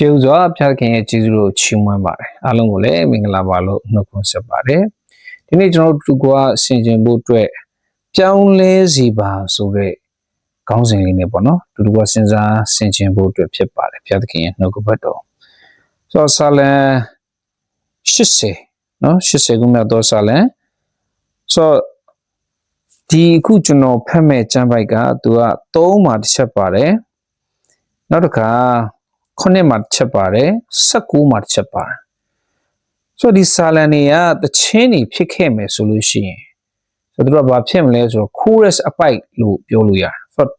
ကျေးဇူးစွာဖျားခင်ရဲ့ကျေးဇူးတော်ကိုချီးမွမ်းပါတယ်အားလုံးကိုလည်းမင်္ဂလာပါလို့နှုတ်ခွန်းဆက်ပါတယ်ဒီနေ့ကျွန်တော်တို့ကဆင်ခြင်ဖို့အတွက်ပြောင်းလဲစီပါဆိုတဲ့ခေါင်းစဉ်လေးနဲ့ပေါ့နော်တူတူကစဉ်းစားဆင်ခြင်ဖို့အတွက်ဖြစ်ပါတယ်ဖျားခင်ရဲ့နှုတ်ကပတ်တော်ဆိုတော့ဆာလံ80နော်80ခုမြောက်သောဆာလံဆိုတော့ဒီအခုကျွန်တော်ဖတ်မဲ့ကျမ်းပိုက်ကသူက3မှာတစ်ချက်ပါတယ်နောက်တစ်ခါ 9မှာတစ်ချက်ပါတယ်19မှာတစ်ချက်ပါတယ်ဆိုတော့ဒီစာလန်တွေကတချင်းနေဖြစ်ခဲ့မယ်ဆိုလို့ရှိရင်ဆိုတော့သူကဘာဖြစ်မလဲဆိုတော့ chorus အပိုက်လို့ပြောလို့ရတယ်ဆိုတော့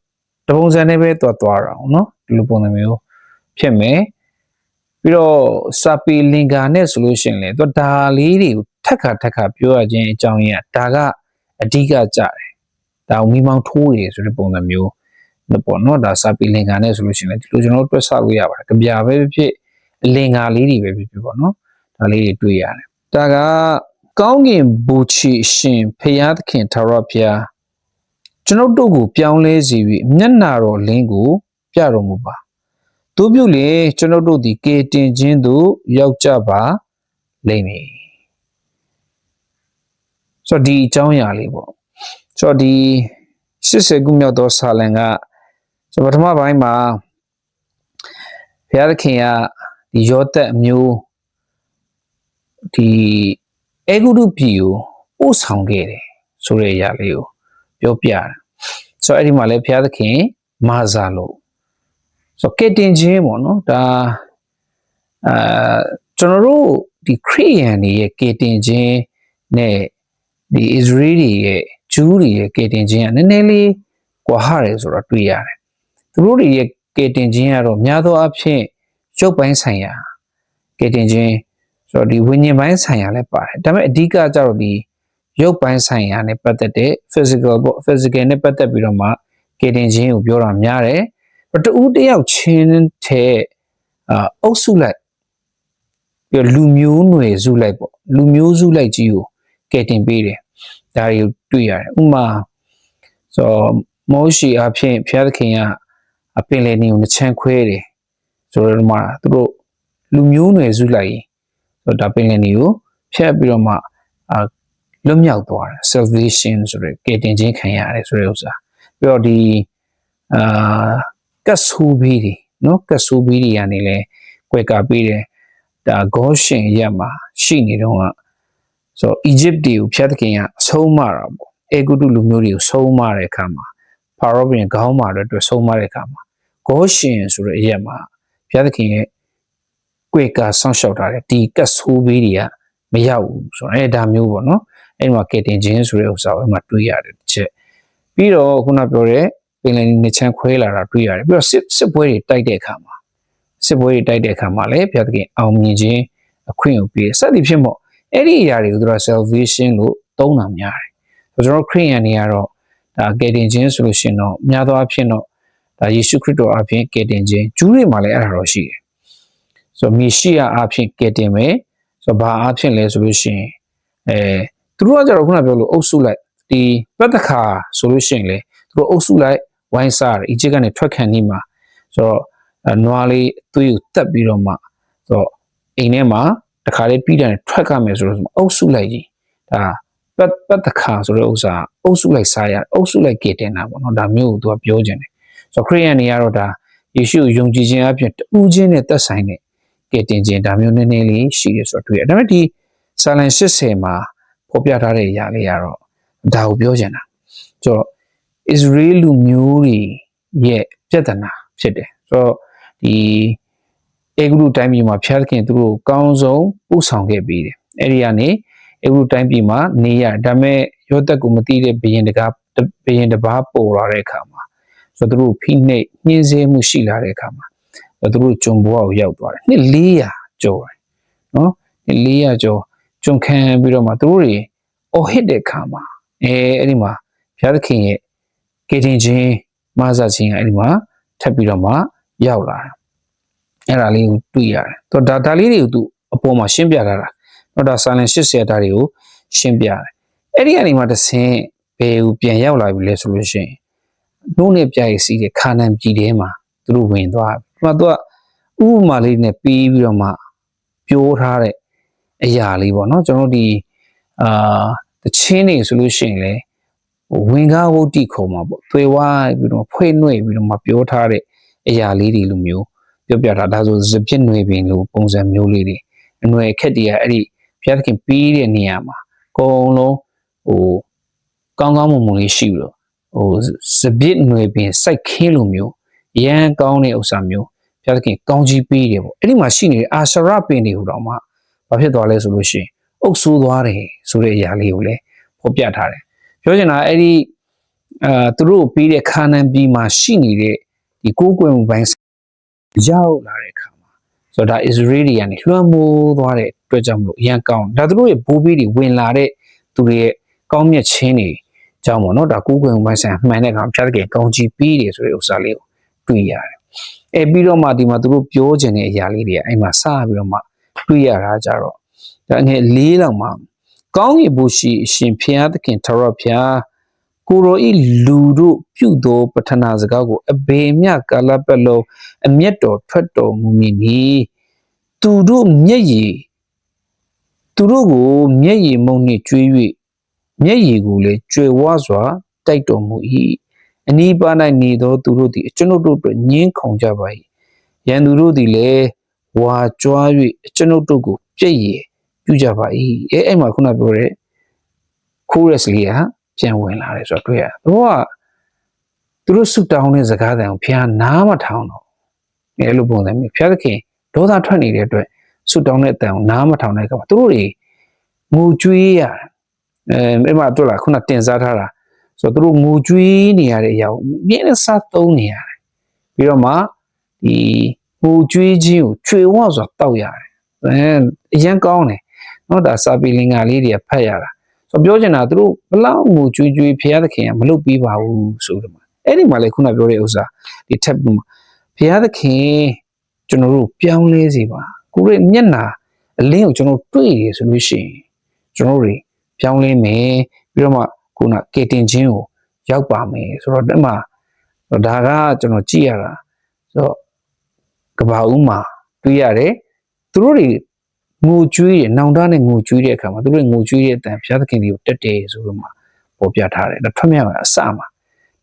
တပုံစံနဲ့ပဲသွားသွားတာအောင်နော်ဒီလိုပုံစံမျိုးဖြစ်မယ်ပြီးတော့စာပေလင်္ကာနဲ့ဆိုလို့ရှိရင်လေသူဒါလေးတွေကိုထက်ခါထက်ခါပြောရခြင်းအကြောင်းရင်းကဒါကအဓိကကြတယ်ဒါကိုမိမောင်းထိုးတယ်ဆိုတဲ့ပုံစံမျိုးလို့ ပေါ့နော်ဒါစာပေလင်္ကာနဲ့ဆိုလို့ရှိရင်လည်းဒီလိုကျွန်တော်တို့တွက်ဆလို့ရပါတယ်ကြပြပဲဖြစ်ဖြစ်အလင်္ကာလေးတွေပဲဖြစ်ဖြစ်ပေါ့နော်ဒါလေးတွေတွေ့ရတယ်ဒါကကောင်းကင်ဘူချီရှင်ဖရာသခင်ထာဝရဘုရားကျွန်ုပ်တို့ကိုပြောင်းလဲစေပြီးမျက်နာတော်လင်းကိုပြတော်မူပါတို့ပြုလေကျွန်ုပ်တို့သည်ကေတင်ခြင်းသို့ရောက်ကြပါလိမ့်မည်ဆိုတော့ဒီအကြောင်းအရာလေးပေါ့ဆိုတော့ဒီ80ခုမြောက်သောဆာလံကဆိုတော့ ပထမပိုင်းမှာဘုရားသခင်ကဒီယောသက်အမျိုးဒီအေဂုရုပြည်ကိုပို့ဆောင်ခဲ့တယ်ဆိုတဲ့အရာလေးကိုပြောပြတယ်ဆိုတော့အဲ့ဒီမှာလည်းဘုရားသခင်မာဇာလို့ဆိုတော့ကက်တင်ချင်းပေါ့နော်ဒါအာကျွန်တော်တို့ဒီခရိယန်တွေရဲ့ကက်တင်ချင်းနဲ့ဒီ Israeli ရဲ့ဂျူးတွေရဲ့ကယ်တင်ခြင်းကနည်းနည်းလေးကွာဟတယ်ဆိုတော့တွေ့ရတယ်။ သူတို့တွေရဲ့ကယ်တင်ခြင်းကတော့များသောအားဖြင့်ရုပ်ပိုင်းဆိုင်ရာကယ်တင်ခြင်းဆိုတော့ဒီဝိညာဉ်ပိုင်းဆိုင်ရာလည်းပါတယ်။ဒါပေမဲ့အဓိကကျတော့ဒီရုပ်ပိုင်းဆိုင်ရာနဲ့ပတ်သက်တဲ့ physical ပေါ့ physical နဲ့ပတ်သက်ပြီးတော့မှကယ်တင်ခြင်းကိုပြောတာများတယ်။ဘတူးတယောက်ချင်းတဲ့အာအုပ်စုလိုက်ပြီးလူမျိုးနွယ်စုလိုက်ပေါ့လူမျိုးစုလိုက်ကြီးကိုကယ်တင်ပေးတယ်ဒါတွေကိုတွေ့ရတယ်ဥမာဆိုမောရှိအဖြစ်ဘုရားသခင်က အပင်လေနေကိုနှချမ်းခွဲတယ်ဆိုတော့မှသူတို့လူမျိုးနွယ်စုလိုက်ဆိုတော့ဒါပင်လေနေကိုဖျက်ပြီးတော့မှအာလွတ်မြောက်သွားတယ် salvation ဆိုတဲ့ကယ်တင်ခြင်းခံရတယ်ဆိုတဲ့ဥစ္စာပြီးတော့ဒီအာကဆူဘီတွေနော်ကဆူဘီတွေကနေလဲကွယ်ကာပေးတယ်ဒါဂေါရှင်ရက်မှာရှိနေတော့ကဆိုတော့ Egypt တွေကိုဖျက်သခင်ကဆုံးမတာပေါ့အေဂုတုလူမျိုးတွေကိုဆုံးမတဲ့အခါမှာဖာရောဘုရင်ခေါင်းမာတဲ့အတွက်ဆုံးမတဲ့အခါမှာ ဂေါရှင်ဆိုတဲ့အရက်မှာဖျက်သခင်ရဲ့ကွေကာဆောင်းလျှောက်ထားတဲ့ဒီကတ်ဆိုးဘေးတွေကမရောက်ဘူးဆိုတော့အဲဒါမျိုးပေါ့နော်အဲ့မှာကယ်တင်ခြင်းဆိုတဲ့ဥစ္စာကိုအဲ့မှာတွေးရတယ်တစ်ချက်ပြီးတော့ခုနပြောတဲ့ပင်လယ်နေချမ်းခွဲလာတာတွေးရတယ်ပြီးတော့စစ်စစ်ပွဲတွေတိုက်တဲ့အခါမှာစစ်ပွဲတွေတိုက်တဲ့အခါမှာလည်းဘုရားသခင်အောင်မြင်ခြင်းအခွင့်ကိုပေးတယ်စသည်ဖြင့်ပေါ့အဲ့ဒီအရာတွေကိုသူက salvation လို့သုံးတာများတယ်ဆိုတော့ကျွန်တော်ခရိယန်တွေကတော့ဒါကယ်တင်ခြင်းဆိုလို့ရှိရင်တော့များသောအားဖြင့်တော့ ဒါယေရှုခရစ်တော်အပြင်ကယ်တင်ခြင်းဂျူးတွေမှာလည်းအဲ့ဒါတော့ရှိတယ်ဆိုတော့မေရှိယအဖြစ်ကယ်တင်မယ်ဆိုတော့ဘာအဖြစ်လဲဆိုလို့ရှိရင်အဲသူတို့ကကြတော့ခုနပြောလို့အုပ်စုလိုက်ဒီပတ်သက်ခါဆိုလို့ရှိရင်လေသူတို့အုပ်စုလိုက်ဝိုင်းစားတယ်အီဂျစ်ကနေထွက်ခံနေမှာဆိုတော့နွားလေးသွေးကိုတက်ပြီးတော့မှဆိုတော့အိမ်ထဲမှာတခါလေးပြီးတယ်ထွက်ကမယ်ဆိုတော့အုပ်စုလိုက်ကြီးဒါပတ်ပတ်တခါဆိုတဲ့ဥစ္စာအုပ်စုလိုက်စားရအုပ်စုလိုက်ကတင်တာပေါ့နော်ဒါမျိုးကိုသူကပြောခြင်းတယ် ဆိုတော့ခရိယန်တွေကတော့ဒါယေရှုယုံကြည်ခြင်းအပြင်တူးခြင်းနဲ့သက်ဆိုင်တဲ့ကယ်တင်ခြင်းဒါမျိုးနည်းနည်းလေးရှိတယ်ဆိုတော့တွေ့ရဒါပေမဲ့ဒီဆာလန်80မှာဖော်ပြထားတဲ့အရာလေးကတော့ဒါကိုပြောချင်တာဆိုတော့ Israel လူမျိုးတွေရဲ့ပြဿနာဖြစ်တယ်ဆိုတော့ဒီအေဂရုတိုင်းပြည်မှာဖျားသခင်သူတို့ကောင်းဆုံးပို့ဆောင်ခဲ့ပြီးတယ်အဲ့ဒီကနေအေဂရုတိုင်းပြည်မှာနေရဒါပေမဲ့ရောသက်ကိုမသိတဲ့ဘယင်တကားဘယင်တပါးပေါ်လာတဲ့အခါမှာ ဆိုတော့သူတို့ဖိနှိပ်ညှင်းဆဲမှုရှိလာတဲ့အခါမှာသူတို့ဂျုံဘွားကိုရောက်သွားတယ်နှစ်400ကျော်တယ်နော်နှစ်400ကျော်ဂျုံခံပြီးတော့မှသူတို့တွေအော်ဟစ်တဲ့အခါမှာအဲအဲ့ဒီမှာဘုရားသခင်ရဲ့ကေတင်ခြင်းမဆာခြင်းအဲ့ဒီမှာထပ်ပြီးတော့မှရောက်လာတယ်အဲ့ဒါလေးကိုတွေ့ရတယ်။တော့ဒါဒါလေးတွေကိုသူအပေါ်မှာရှင်းပြထားတာ။တော့ဒါ silent 80ဓာတ်တွေကိုရှင်းပြတယ်။အဲ့ဒီအနေမှာတစ်ဆင်းဘယ်ကိုပြန်ရောက်လာပြီလဲဆိုလို့ရှိရင်နှု တ်နဲ့ပြရည်စီးတဲ့ခါနန်ပြည်ထဲမှာသူတို့ဝင်သွားပြီ။ဒီမှာသူကအဥပမာလေးနဲ့ပြီးပြီးတော့မှပြောထားတဲ့အရာလေးပေါ့နော်ကျွန်တော်တို့ဒီအာတချင်းနေဆိုလို့ရှိရင်လေဟိုဝင်ကားဝုတ်တိခုံမှာပေါ့သွေဝိုင်းပြီးတော့ဖွေ့နှွေ့ပြီးတော့မှပြောထားတဲ့အရာလေးတွေလိုမျိုးပြောပြတာဒါဆိုစပြစ်နှွေပင်လိုပုံစံမျိုးလေးတွေအနွယ်ခက်တည်းကအဲ့ဒီဘုရားသခင်ပြီးတဲ့နေရာမှာအကုန်လုံးဟိုကောင်းကောင်းမွန်မွန်လေးရှိပြီးတော့ ဟိုစပြစ်နှွေပင်စိုက်ခင်းလိုမျိုးရမ်းကောင်းတဲ့ဥစ္စာမျိုးဘုရားသခင်ကောင်းကြီးပေးတယ်ပေါ့အဲ့ဒီမှာရှိနေတဲ့အာရှရပင်တွေဟိုတော့မှဘာဖြစ်သွားလဲဆိုလို့ရှိရင်အုပ်ဆိုးသွားတယ်ဆိုတဲ့အရာလေးကိုလည်းဖော်ပြထားတယ်ပြောချင်တာအဲ့ဒီအာသူတို့ပြီးတဲ့ခါနန်ပြည်မှာရှိနေတဲ့ဒီကိုးကွယ်မှုပိုင်းရောက်လာတဲ့အခါမှာဆိုတော့ဒါ Israeli ကနေလွှမ်းမိုးသွားတဲ့အတွက်ကြောင့်မလို့အရန်ကောင်းဒါသူတို့ရဲ့ဘိုးဘီးတွေဝင်လာတဲ့သူတွေရဲ့ကောင်းမြတ်ခြင်းတွေ ကြောင့်ပေါ့နော်ဒါကိုးကွယ်မှုပိုင်းဆိုင်မှန်တဲ့အခါဖြတ်တဲ့ကောင်းကြီးပြီးတယ်ဆိုတဲ့ဥစ္စာလေးကိုတွေ့ရတယ်အဲပြီးတော့မှဒီမှာသူတို့ပြောချင်တဲ့အရာလေးတွေအဲ့မှာစပြီးတော့မှတွေ့ရတာကြတော့ဒါငယ်လေးလောက်မှကောင်းကင်ဘုရှိအရှင်ဖျားသခင်ထရဖျားကိုရောဤလူတို့ပြုသောပထနာစကားကိုအဘေမြကာလပတ်လုံးအမျက်တော်ထွက်တော်မူမည်နီသူတို့မျက်ရည်သူတို့ကိုမျက်ရည်မုံနှင့်ကျွေး၍ မျက်ရည်ကိုလည်းကျွေဝစွာတိုက်တော်မူ၏အနီးပါး၌နေသောသူတို့သည်ကျွန်ုပ်တို့အတွက်ညင်းခုန်ကြပါ၏ရန်သူတို့သည်လည်းဝါကြွား၍ကျွန်ုပ်တို့ကိုပြည့်ရည်ပြုကြပါ၏အဲအဲ့မှာခုနပြောတဲ့ chorus လေးကပြန်ဝင်လာတယ်ဆိုတော့တွေ့ရတယ်။သူကသူတို့ဆုတောင်းတဲ့စကားတန်ကိုဖျားနားမထောင်တော့။အဲလိုပုံစံမျိုးဖျားသခင်ဒေါသထွက်နေတဲ့အတွက်ဆုတောင်းတဲ့အတန်ကိုနားမထောင်တဲ့အခါမှာသူတို့တွေငိုကြွေးရတယ်။ အဲအဲ့မှာတွေ့လားခုနတင်စားထားတာဆိုတော့သူတို့ငိုကြွေးနေရတဲ့အရာကိုမြင်းနဲ့စားသုံးနေရတယ်။ပြီးတော့မှဒီငိုကြွေးခြင်းကိုချွေဝစွာတောက်ရတယ်။အဲအရင်ကောင်းတယ်။နော်ဒါစာပီလင်္ကာလေးတွေကဖတ်ရတာ။ဆိုတော့ပြောချင်တာသူတို့ဘလောက်ငိုကြွေးကြွေးဖျားသခင်ကမလုပ်ပြီးပါဘူးဆိုတော့အဲ့ဒီမှာလေခုနပြောတဲ့ဥစ္စာဒီ tab မှာဘုရားသခင်ကျွန်တော်တို့ပြောင်းလဲစေပါကိုရဲ့မျက်နာအလင်းကိုကျွန်တော်တွေ့ရဆိုလို့ရှိရင်ကျွန်တော်တို့ ပြောင်းလဲမယ်ပြီးတော့မှခုနကေတင်ချင်းကိုရောက်ပါမယ်ဆိုတော့အဲ့မှာဒါကကျွန်တော်ကြည့်ရတာဆိုတော့ကဘာဦးမှာတွေ့ရတယ်သူတို့တွေငိုကြွေးရနောင်တနဲ့ငိုကြွေးတဲ့အခါမှာသူတို့ငိုကြွေးတဲ့အတန်ဘုရားသခင်တွေကိုတက်တယ်ဆိုတော့မှပေါ်ပြထားတယ်ဒါထွက်မြောက်အစမှာ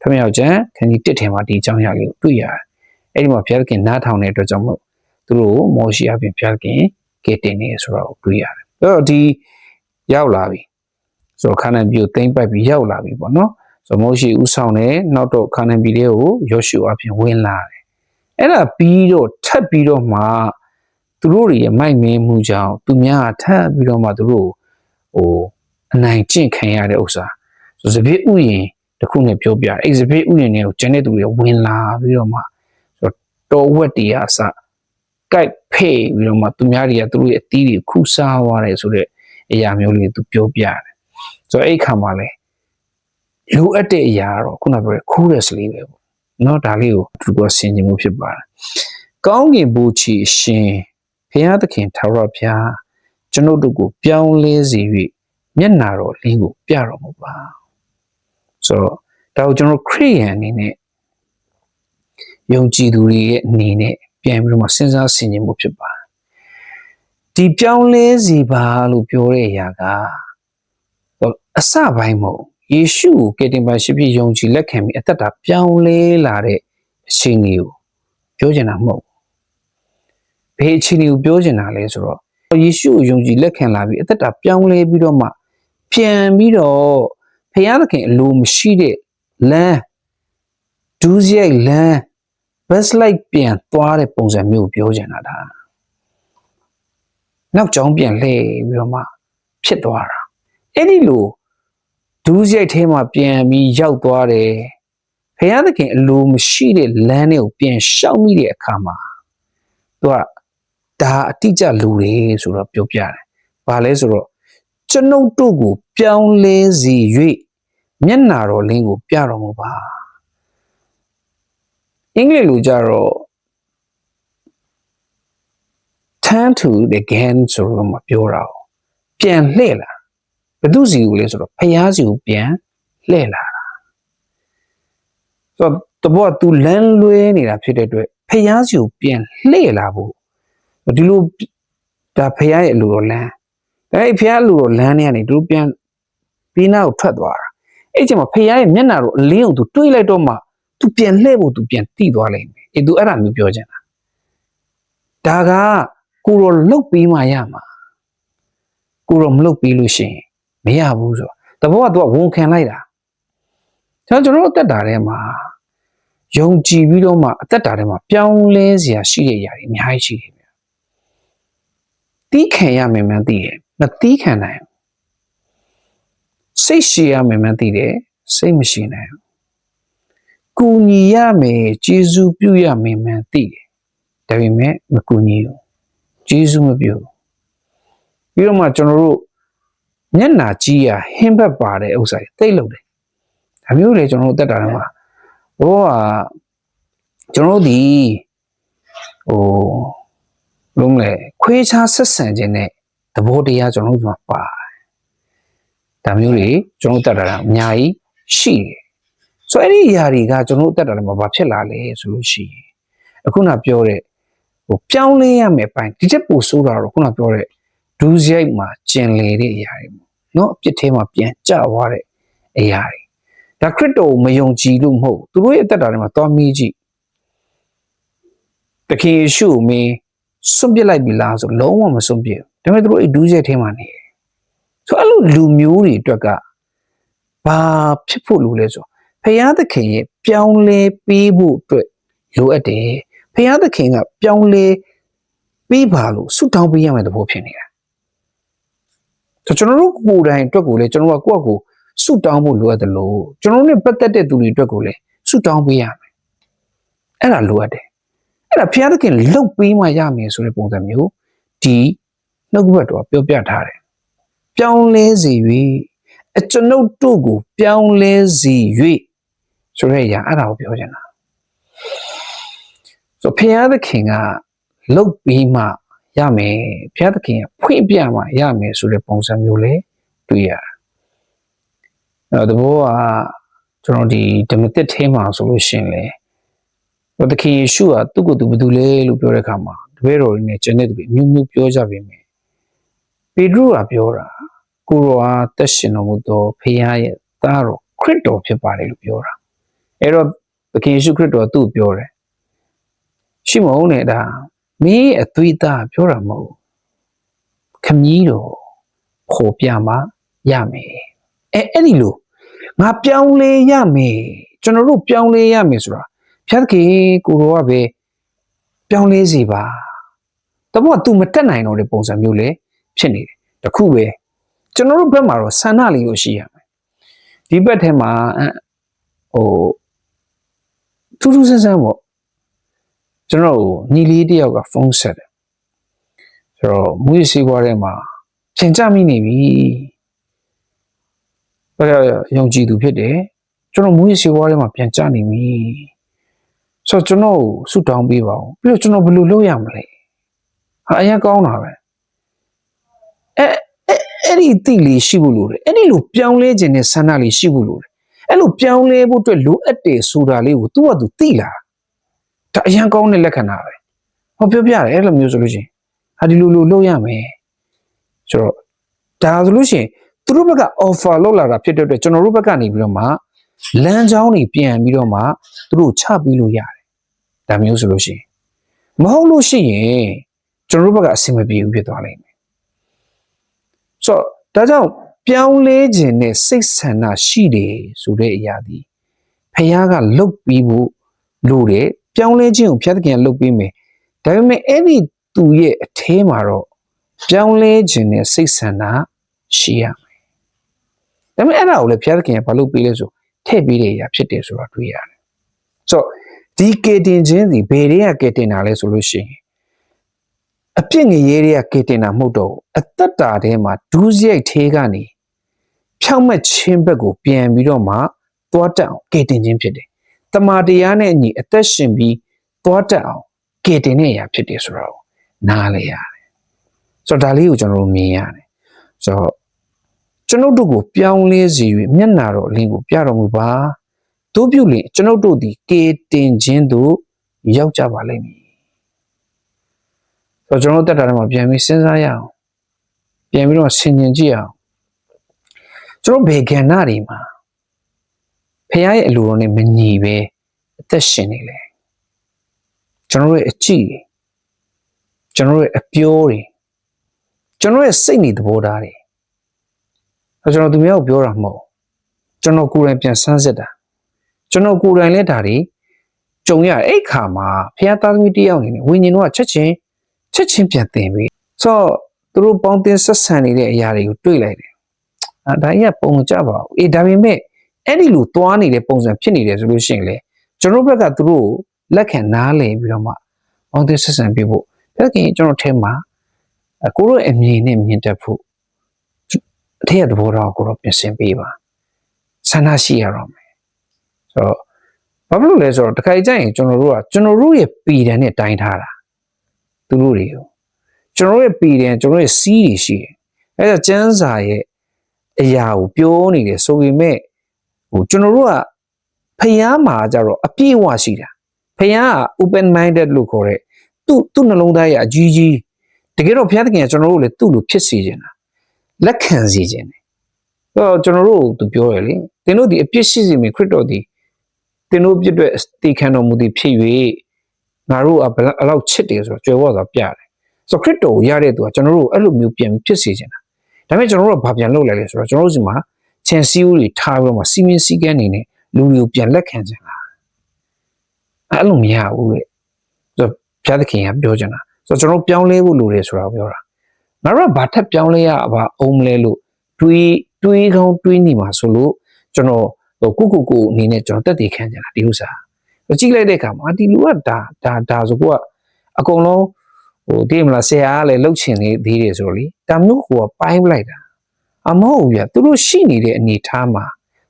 ထမြောက်ကျန်ခန်းကြီးတစ်ထင်မှာဒီအကြောင်းအရာလေးကိုတွေ့ရတယ်။အဲ့ဒီမှာဘုရားသခင်နားထောင်တဲ့အတွက်ကြောင့်မို့သူတို့မောရှိအပြင်ဘုရားသခင်ကယ်တင်နေဆိုတော့တွေ့ရတယ်။အဲ့တော့ဒီရောက်လာပြီ။ ဆိုတော့ခါနန်ပြည်ကိုသိမ့်ပိုက်ပြီးရောက်လာပြီပေါ့နော်။ဆိုတော့မောရှိဥဆောင်တဲ့နောက်တော့ခါနန်ပြည်လေးကိုယောရှုအပြင်ဝင်လာတယ်။အဲ့ဒါပြီးတော့ထပ်ပြီးတော့မှသူတို့တွေရဲ့မိုက်မင်းမှုကြောင့်သူများထပ်ပြီးတော့မှသူတို့ဟိုအနိုင်ကျင့်ခံရတဲ့ဥစ္စာဆိုစပစ်ဥယျင်တစ်ခုနဲ့ပြောပြ exhibit ဥယျာဉ်တွေကိုကျန်တဲ့သူတွေဝင်လာပြီးတော့မှဆိုတော့တော်ဝက်တွေအစကိုက်ဖေးပြီးတော့မှသူများတွေကသူတို့ရဲ့အသီးတွေခုစားသွားတယ်ဆိုတော့အရာမျိုးလေးသူပြောပြတယ် ဆိုတော့အဲ့ခါမှာလဲလိုအပ်တဲ့အရာကတော့ခုနပြောတဲ့ coolness လေးပဲပေါ့နော်ဒါလေးကိုသူကဆင်ခြင်မှုဖြစ်ပါတယ်ကောင်းကင်ဘူချီအရှင်ဘုရားသခင်ထာဝရဘုရားကျွန်ုပ်တို့ကိုပြောင်းလဲစေ၍မျက်နာတော်လေးကိုပြတော်မူပါဆိုတော့ဒါကိုကျွန်တော်ခရိယန်အနေနဲ့ယုံကြည်သူတွေရဲ့အနေနဲ့ပြန်ပြီးတော့မှစဉ်းစားဆင်ခြင်မှုဖြစ်ပါတယ်ဒီပြောင်းလဲစီပါလို့ပြောတဲ့အရာက အစပိုင်းမဟုတ်ယေရှုကိုကယ်တင်ပါရှိဖြစ်ယုံကြည်လက်ခံပြီးအသက်တာပြောင်းလဲလာတဲ့အချိန်တွေကိုပြောချင်တာမဟုတ်ဘယ်အချိန်တွေကိုပြောချင်တာလဲဆိုတော့ယေရှုကိုယုံကြည်လက်ခံလာပြီးအသက်တာပြောင်းလဲပြီးတော့မှပြန်ပြီးတော့ဖျားသခင်အလိုမရှိတဲ့လမ်းဒူးစရိုက်လမ်း best light ပြန်သွားတဲ့ပုံစံမျိုးပြောချင်တာဒါနောက်ကြောင်းပြန်လှည့်ပြီးတော့မှဖြစ်သွားတာ အဲ့ဒီလိုဒူးစရိုက်ထဲမှာပြန်ပြီးရောက်သွားတယ်ဖျားသခင်အလိုမရှိတဲ့လမ်းတွေကိုပြန်ရှောက်မိတဲ့အခါမှာသူကဒါအတိအကျလူတွေဆိုတော့ပြောပြတယ်။ဘာလဲဆိုတော့ကျွန်ုပ်တို့ကို ပြောင်းလဲစေ၍မျက်နာတော်လင်းကိုပြတော်မူပါအင်္ဂလိပ်လိုကြတော့ turn to the again ဆိုတော့မပြောတာ哦ပြန်လှည့်လာ ဘယ်သူစီကိုလဲဆိုတော့ဖျားစီကိုပြန်လှည့်လာတာဆိုတော့တဘောက तू လမ်းလွဲနေတာဖြစ်တဲ့အတွက်ဖျားစီကိုပြန်လှည့်လာဖို့ဒီလိုဒါဖះရဲ့အလိုတော်လမ်းဒါအဲ့ဖះအလိုတော်လမ်းနဲ့ကနေသူတို့ပြန်ပြီးနာကိုထွက်သွားတာအဲ့ချိန်မှာဖះရဲ့မျက်နှာတော့အလင်းကိုသူတွေးလိုက်တော့မှသူပြန်လှည့်ဖို့သူပြန်တိသွားလိမ့်မယ်အေးသူအဲ့ဒါမျိုးပြောချင်တာဒါကကိုရောလုတ်ပြီးမှရမှာကိုရောမလုတ်ပြီးလို့ရှိရင် မရဘူးဆိုတော့တဘောကသူကဝန်ခံလိုက်တာကျွန်တော်တို့အသက်တာထဲမှာယုံကြည်ပြီးတော့မှအသက်တာထဲမှာပြောင်းလဲစရာရှိတဲ့အရာတွေအများကြီးရှိတယ်ဗျတီးခံရမယ်မှန်းသိတယ်မတီးခံနိုင်ဘူးစိတ်ရှိရမယ်မှန်းသိတယ်စိတ်မရှိနိုင်ဘူးကူညီရမယ်ကျေးဇူးပြုရမယ်မှန်းသိတယ်ဒါပေမဲ့မကူညီဘူးကျေးဇူးမပြုဘူးပြီးတော့မှကျွန်တော်တို့ မျက်နာကြီးရဟင်းဘက်ပါတဲ့ဥစ္စာတွေတိတ်လို့တယ်ဒါမျိုးလေကျွန်တော်တို့တက်တာထဲမှာဘောကကျွန်တော်တို့ဒီဟိုလုံးလေခွေးချာဆက်ဆံခြင်းနဲ့သဘောတရားကျွန်တော်တို့ဒီမှာပါတယ်ဒါမျိုးတွေကျွန်တော်တို့တက်တာကအများကြီးရှိတယ်ဆိုတော့အဲ့ဒီအရာတွေကကျွန်တော်တို့တက်တာထဲမှာဘာဖြစ်လာလဲဆိုလို့ရှိရင်အခုနပြောတဲ့ဟိုပြောင်းလဲရမယ်ပိုင်းဒီချက်ပို့ဆိုးတာတော့ခုနပြောတဲ့ ဒူးစရိုက်မှာကျင်လေတဲ့အရာတွေပေါ့နော်အပြစ်ထဲမှာပြန်ကျသွားတဲ့အရာတွေဒါခရစ်တော်ကိုမယုံကြည်လို့မဟုတ်သူတို့ရဲ့အသက်တာထဲမှာသွားမေးကြည့်တခင်ယေရှုကိုမင်းစွန့်ပစ်လိုက်ပြီလားဆိုလုံးဝမစွန့်ပစ်ဘူးဒါပေမဲ့သူတို့အဲ့ဒူးစရိုက်ထဲမှာနေတယ်ဆိုအဲ့လိုလူမျိုးတွေအတွက်ကဘာဖြစ်ဖို့လိုလဲဆိုဖယားသခင်ရဲ့ပြောင်းလဲပေးဖို့အတွက်လိုအပ်တယ်ဖယားသခင်ကပြောင်းလဲပေးပါလို့ဆုတောင်းပေးရမယ့်သဘောဖြစ်နေတာ ဆိုကျွန်တော်တို့ကိုယ်တိုင်အတွက်ကိုလည်းကျွန်တော်ကကိုယ့်အကိုဆုတောင်းဖို့လိုအပ်တယ်လို့ကျွန်တော်တို့ ਨੇ ပတ်သက်တဲ့သူတွေအတွက်ကိုလည်းဆုတောင်းပေးရမယ်အဲ့ဒါလိုအပ်တယ်အဲ့ဒါဘုရားသခင်လှုပ်ပေးမှရမယ်ဆိုတဲ့ပုံစံမျိုးဒီနှုတ်ကပတ်တော်ပြောပြထားတယ်ပြောင်းလဲစေ၍အကျွန်ုပ်တို့ကိုပြောင်းလဲစေ၍ဆိုတဲ့အရာအဲ့ဒါကိုပြောချင်တာဆိုဘုရားသခင်ကလှုပ်ပြီးမှ ရမယ်ဘုရားသခင်ကဖွင့်ပြမှရမယ်ဆိုတဲ့ပုံစံမျိုးလေးတွေ့ရတယ်အဲ့တော့တဘောကကျွန်တော်ဒီဓမ္မသစ်ထဲမှာဆိုလို့ရှိရင်လေဘုသခင်ယေရှုကသူ့ကိုယ်သူဘယ်သူလဲလို့ပြောတဲ့အခါမှာတပည့်တော်တွေနဲ့ကျန်တဲ့သူတွေအမျိုးမျိုးပြောကြပြီမယ်ပေတရုကပြောတာကိုရောဟာတက်ရှင်တော်မူသောဖခင်ရဲ့သားတော်ခရစ်တော်ဖြစ်ပါတယ်လို့ပြောတာအဲ့တော့သခင်ယေရှုခရစ်တော်ကသူ့ကိုပြောတယ်ရှိမဟုတ်နဲ့ဒါ မင်းရဲ့အသွေးသားပြောတာမဟုတ်ခမည်းတော်ခေါ်ပြမှာရမယ်အဲအဲ့ဒီလိုငါပြောင်းလဲရမယ်ကျွန်တော်တို့ပြောင်းလဲရမယ်ဆိုတာဖျက်ကေကိုရောကပဲပြောင်းလဲစီပါတဘောက तू မတက်နိုင်တော့တဲ့ပုံစံမျိုးလေဖြစ်နေတယ်တခုပဲကျွန်တော်တို့ဘက်မှာတော့ဆန္ဒလေးလို့ရှိရမယ်ဒီဘက်ထဲမှာဟိုထူးထူးဆန်းဆန်းပေါ့ ကျွန်တော်ညီလေးတယောက်ကဖုန်းဆက်တယ်ဆိုတော့မူရစီဘွားထဲမှာပြင်ကြမိနေပြီဘယ်ယုံကြည်သူဖြစ်တယ်ကျွန်တော်မူရစီဘွားထဲမှာပြန်ကြနေပြီဆိုတော့ကျွန်တော်ဆုတောင်းပေးပါဦးပြီးတော့ကျွန်တော်ဘယ်လိုလုပ်ရမလဲဟာအရင်ကောင်းတာပဲအဲအဲ့ဒီတိလေးရှိဖို့လိုတယ်အဲ့ဒီလိုပြောင်းလဲခြင်းနဲ့ဆန္ဒလေးရှိဖို့လိုတယ်အဲ့လိုပြောင်းလဲဖို့အတွက်လိုအပ်တယ်ဆိုတာလေးကိုသူ့ဟာသူသိလာ ဒါအရင်ကောင်းတဲ့လက္ခဏာပဲဟောပြောပြတယ်အဲ့လိုမျိုးဆိုလို့ရှိရင်ဟာဒီလိုလိုလုပ်ရမယ်ဆိုတော့ဒါဆိုလို့ရှိရင်သူတို့ဘက်က offer လောက်လာတာဖြစ်တဲ့အတွက်ကျွန်တော်တို့ဘက်ကနေပြီးတော့မှလမ်းကြောင်းတွေပြန်ပြီးတော့မှသူတို့ချပြီးလို့ရတယ်ဒါမျိုးဆိုလို့ရှိရင်မဟုတ်လို့ရှိရင်ကျွန်တော်တို့ဘက်ကအဆင်မပြေဘူးဖြစ်သွားလိမ့်မယ်ဆိုတော့ဒါကြောင့်ပြောင်းလဲခြင်းနဲ့စိတ်ဆန္ဒရှိတယ်ဆိုတဲ့အရာဒီဖခင်ကလှုပ်ပြီးဖို့လိုတယ် ပြောင်းလဲခြင်းကိုဖျက်သခင်ကလှုပ်ပြီးမယ်ဒါပေမဲ့အဲ့ဒီသူရဲ့အထဲမှာတော့ပြောင်းလဲခြင်းနဲ့စိတ်ဆန္ဒရှိရမယ်ဒါပေမဲ့အဲ့ဒါကိုလည်းဖျက်သခင်ကဘာလုပ်ပေးလဲဆိုထည့်ပေးတဲ့အရာဖြစ်တယ်ဆိုတာတွေ့ရတယ်ဆိုတော့ဒီကေတင်ခြင်းစီဘယ်တွေကကေတင်တာလဲဆိုလို့ရှိရင်အပြစ်ငရဲတွေကကေတင်တာမဟုတ်တော့ဘူးအသက်တာထဲမှာဒူးစရိုက်သေးကနေဖြောက်မှတ်ခြင်းဘက်ကိုပြန်ပြီးတော့မှသွားတက်အောင်ကေတင်ခြင်းဖြစ်တယ် တမာတရားနဲ့အညီအသက်ရှင်ပြီးသွားတက်အောင်ကေတင်တဲ့အရာဖြစ်တယ်ဆိုတော့နားလေရတယ်ဆိုတော့ဒါလေးကိုကျွန်တော်တို့မြင်ရတယ်ဆိုတော့ကျွန်ုပ်တို့ကိုပြောင်းလဲစေ၍မျက်နာတော်အလင်းကိုပြတော်မူပါတို့ပြုလင်ကျွန်ုပ်တို့သည်ကေတင်ခြင်းသို့ရောက်ကြပါလိမ့်မည်ဆိုတော့ကျွန်တော်တို့တက်တာထဲမှာပြန်ပြီးစဉ်းစားရအောင်ပြန်ပြီးတော့ဆင်ခြင်ကြည့်အောင်ကျွန်တော်ဘယ်ကဏ္ဍတွေမှာ ဖခင်ရဲ့အလိုတော်နဲ့မညီပဲအသက်ရှင်နေလဲကျွန်တော်တို့ရဲ့အကြည့်တွေကျွန်တော်တို့ရဲ့အပြောတွေကျွန်တော်ရဲ့စိတ်နေသဘောထားတွေအဲကျွန်တော်သူများကိုပြောတာမဟုတ်ကျွန်တော်ကိုယ်တိုင်ပြန်ဆန်းစစ်တာကျွန်တော်ကိုယ်တိုင်လည်းဒါတွေကြုံရအဲ့ခါမှာဖခင်သားသမီးတယောက်အနေနဲ့ဝိညာဉ်တော်ကချက်ချင်းချက်ချင်းပြန်သင်ပြီးဆိုတော့သူတို့ပေါင်းတင်ဆက်ဆံနေတဲ့အရာတွေကိုတွေ့လိုက်တယ်အာဒါကြီးကပုံမကြပါဘူးအေးဒါပေမဲ့ အဲ့ဒီလိုသွားနေတဲ့ပုံစံဖြစ်နေတယ်ဆိုလို့ရှိရင်လေကျွန်တော်ဘက်ကသူတို့ကိုလက်ခံနားလည်ပြီးတော့မှပေါင်းတင်ဆက်ဆံပြဖို့ဒါကင်ကျွန်တော်ထဲမှာအကိုတို့အမြင်နဲ့မြင်တတ်ဖို့အထက်ရသဘောတော့ကိုတော့ပြင်ဆင်ပေးပါဆန္ဒရှိရတော့မယ်ဆိုတော့ဘာဖြစ်လို့လဲဆိုတော့တခါကြရင်ကျွန်တော်တို့ကကျွန်တော်တို့ရဲ့ပီတန်နဲ့တိုင်းထားတာသူတို့တွေကိုကျွန်တော်တို့ရဲ့ပီတန်ကျွန်တော်တို့ရဲ့စီးတွေရှိတယ်အဲဒါကျန်းစာရဲ့အရာကိုပြောနေတယ်ဆိုပေမဲ့ ဟိုကျွန်တော်တို့ကဖျားမှာကြတော့အပြည့်အဝရှိတာဖျားက open minded လို့ခေါ်တဲ့သူ့သူ့နှလုံးသားရဲ့အကြီးကြီးတကယ်တော့ဘုရားသခင်ကကျွန်တော်တို့လည်းသူ့လိုဖြစ်စေခြင်းတာလက်ခံစေခြင်းတယ်အဲ့တော့ကျွန်တော်တို့သူပြောရလေသင်တို့ဒီအပြစ်ရှိစေမည်ခရစ်တော်ဒီသင်တို့ပြစ်အတွက်တေခံတော်မူသည်ဖြစ်၍ငါတို့ကဘယ်လောက်ချစ်တယ်ဆိုတော့ကြွယ်ဝစွာပြတယ်ဆိုတော့ခရစ်တော်ကိုရတဲ့သူကကျွန်တော်တို့အဲ့လိုမျိုးပြန်ဖြစ်စေခြင်းတာဒါပေမဲ့ကျွန်တော်တို့ကဘာပြန်လုပ်လိုက်လဲဆိုတော့ကျွန်တော်တို့စီမှာ ချင်စီဦးတွေထားပြီးတော့မှစီမင်းစည်းကမ်းနေနဲ့လူတွေကိုပြန်လက်ခံခြင်းလားအဲ့လိုမရဘူးလေဆိုတော့ဘုရားသခင်ကပြောချင်တာဆိုတော့ကျွန်တော်ပြောင်းလဲဖို့လိုတယ်ဆိုတာကိုပြောတာငါတို့ကဘာထပ်ပြောင်းလဲရပါအောင်မလဲလို့တွေးတွေးကောင်းတွေးနေမှာဆိုလို့ကျွန်တော်ဟိုကုကုကုအနေနဲ့ကျွန်တော်တက်တည်ခံကြတာဒီဥစ္စာကြည့်လိုက်တဲ့အခါမှာဒီလူကဒါဒါဒါဆိုကိုကအကုန်လုံးဟိုဒီမလားဆရာကလည်းလှုပ်ချင်နေသေးတယ်ဆိုတော့လေဒါမျိုးကိုကပိုင်းပလိုက်တာ အမဟုတ်ဘူးပြသူတို့ရှိနေတဲ့အနေထားမှာ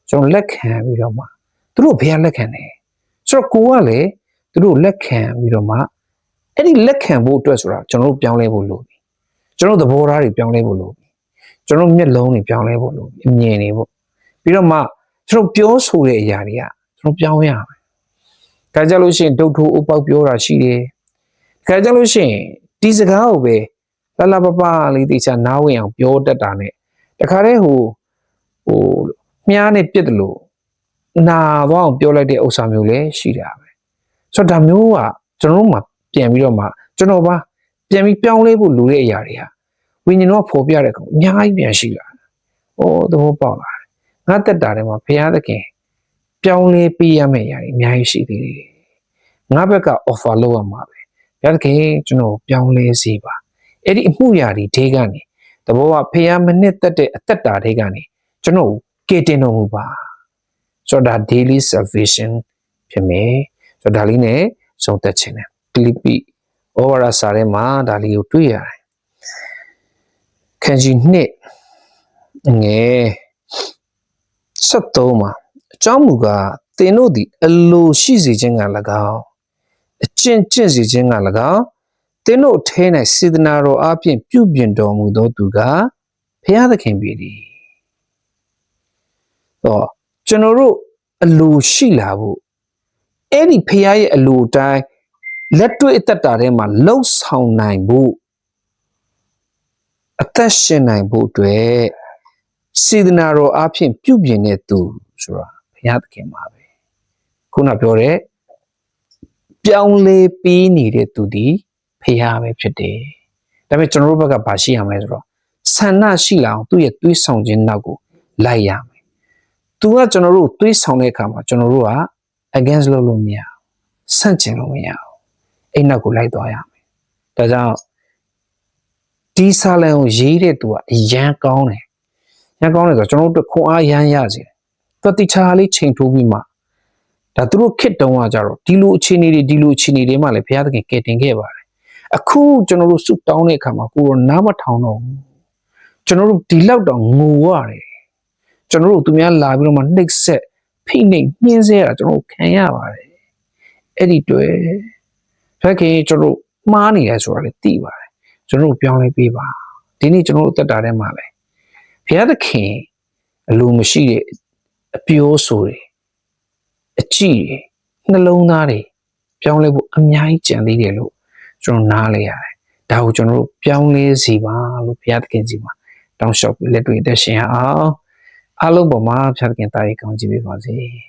ကျွန်တော်လက်ခံပြီးတော့မှသူတို့ဘယ်ကလက်ခံလဲဆိုတော့ကိုကလည်းသူတို့လက်ခံပြီးတော့မှအဲ့ဒီလက်ခံဖို့အတွက်ဆိုတာကျွန်တော်တို့ပြောင်းလဲဖို့လိုပြီကျွန်တော်သဘောထားတွေပြောင်းလဲဖို့လိုပြီကျွန်တော်မျက်လုံးတွေပြောင်းလဲဖို့လိုပြီအမြင်တွေပေါ့ပြီးတော့မှကျွန်တော်ပြောဆိုတဲ့အရာတွေကကျွန်တော်ပြောင်းရမယ်ဒါကြလို့ရှိရင်ဒုတ်ထိုးအပေါက်ပြောတာရှိတယ်ဒါကြလို့ရှိရင်ဒီစကားကိုပဲလလပပလေးတေချာနားဝင်အောင်ပြောတတ်တာ ਨੇ တခါတည်းဟိုဟိုမြားနဲ့ပြစ်တယ်လို့နာသွားအောင်ပြောလိုက်တဲ့ဥစ္စာမျိုးလည်းရှိတာပဲဆိုတော့ဒါမျိုးကကျွန်တော်တို့မှပြန်ပြီးတော့မှကျွန်တော်ပါပြန်ပြီးပြောင်းလဲဖို့လိုတဲ့အရာတွေဟာဝိညာဉ်တော်ဖော်ပြတဲ့ကောင်အများကြီးပြန်ရှိလာတယ်။အိုးသဘောပေါက်လာတယ်။ငါတက်တာထဲမှာဘုရားသခင်ပြောင်းလဲပေးရမယ့်အရာတွေအများကြီးရှိသေးတယ်။ငါဘက်က offer လုပ်ရမှာပဲ။ဘုရားသခင်ကျွန်တော်ပြောင်းလဲစေပါ။အဲ့ဒီအမှုရာတွေဒဲကနေ သဘောကဘုရားမနစ်သက်တဲ့အသက်တာတွေကနေကျွန်တော်ကယ်တင်တော်မူပါ။ဆိုတော့ဒါ daily salvation ဖြစ်မယ်။ဆိုတော့ဒါလေးနဲ့ဆုံးသက်ခြင်းတယ်။ Philippi ဩဝါဒစာထဲမှာဒါလေးကိုတွေ့ရတယ်။ခန်းကြီးနှစ်ငယ်73မှာအကြောင်းမူကားသင်တို့သည်အလိုရှိစေခြင်းက၎င်းအကျင့်ကျင့်စေခြင်းက၎င်း သင်တို့ထဲ၌စေတနာတော်အပြင်ပြုပြင်တော်မူသောသူကဘုရားသခင်ပေသည်။တော့ကျွန်တော်တို့အလိုရှိလာဖို့အဲ့ဒီဘုရားရဲ့အလိုတိုင်းလက်တွေ့အသက်တာထဲမှာလှုပ်ဆောင်နိုင်ဖို့အသက်ရှင်နိုင်ဖို့အတွက်စေတနာတော်အဖြစ်ပြုပြင်တဲ့သူဆိုတာဘုရားသခင်ပါပဲခုနပြောတဲ့ပြောင်းလဲပြီးနေတဲ့သူဒီ ဘုရားပဲဖြစ်တယ်ဒါပေမဲ့ကျွန်တော်တို့ဘက်ကဘာရှိရမလဲဆိုတော့ဆန္ဒရှိလာအောင်သူ့ရဲ့တွေးဆောင်ခြင်းနောက်ကိုလိုက်ရမယ်သူကကျွန်တော်တို့တွေးဆောင်တဲ့အခါမှာကျွန်တော်တို့က against လုပ်လို့မရဘူးဆန့်ကျင်လို့မရဘူးအဲ့နောက်ကိုလိုက်သွားရမယ်ဒါကြောင့်ဒီစာလံကိုရေးတဲ့သူကအရန်ကောင်းတယ်ရန်ကောင်းတယ်ဆိုတော့ကျွန်တော်တို့ခွန်အားရမ်းရစေတယ်သူတိချာလေးချိန်ထိုးပြီးမှဒါသူတို့ခစ်တုံးကကြတော့ဒီလိုအခြေအနေတွေဒီလိုအခြေအနေတွေမှလည်းဘုရားသခင်ကယ်တင်ခဲ့ပါတယ် အခုကျွန်တော်တို့စုတောင်းတဲ့အခါမှာကိုရောနားမထောင်တော့ဘူးကျွန်တော်တို့ဒီလောက်တော့ငိုရတယ်ကျွန်တော်တို့သူများလာပြီးတော့မှနှိပ်ဆက်ဖိနှိပ်နှင်းဆဲတာကျွန်တော်တို့ခံရပါတယ်အဲ့ဒီတွေ့ဖခင်ကျွန်တော်တို့မှားနေတယ်ဆိုတာလည်းသိပါတယ်ကျွန်တော်တို့ပြောင်းလဲပေးပါဒီနေ့ကျွန်တော်တို့အသက်တာထဲမှာလည်းဘုရားသခင်အလိုမရှိတဲ့အပြောဆိုတွေအကြည့်တွေနှလုံးသားတွေပြောင်းလဲဖို့အများကြီးကြံသေးတယ်လို့ ကျွန်တော်နားလဲရတယ်ဒါကိုကျွန်တော်တို့ပြောင်းလဲစီပါလို့ဘုရားသခင်ကြီးမှာတောင်းလျှောက်ပြီးလက်တွေ့အသက်ရှင်ရအောင်အားလုံးပေါ်မှာဘုရားသခင်တာရီကောင်းကြည့်ပေးပါစေ။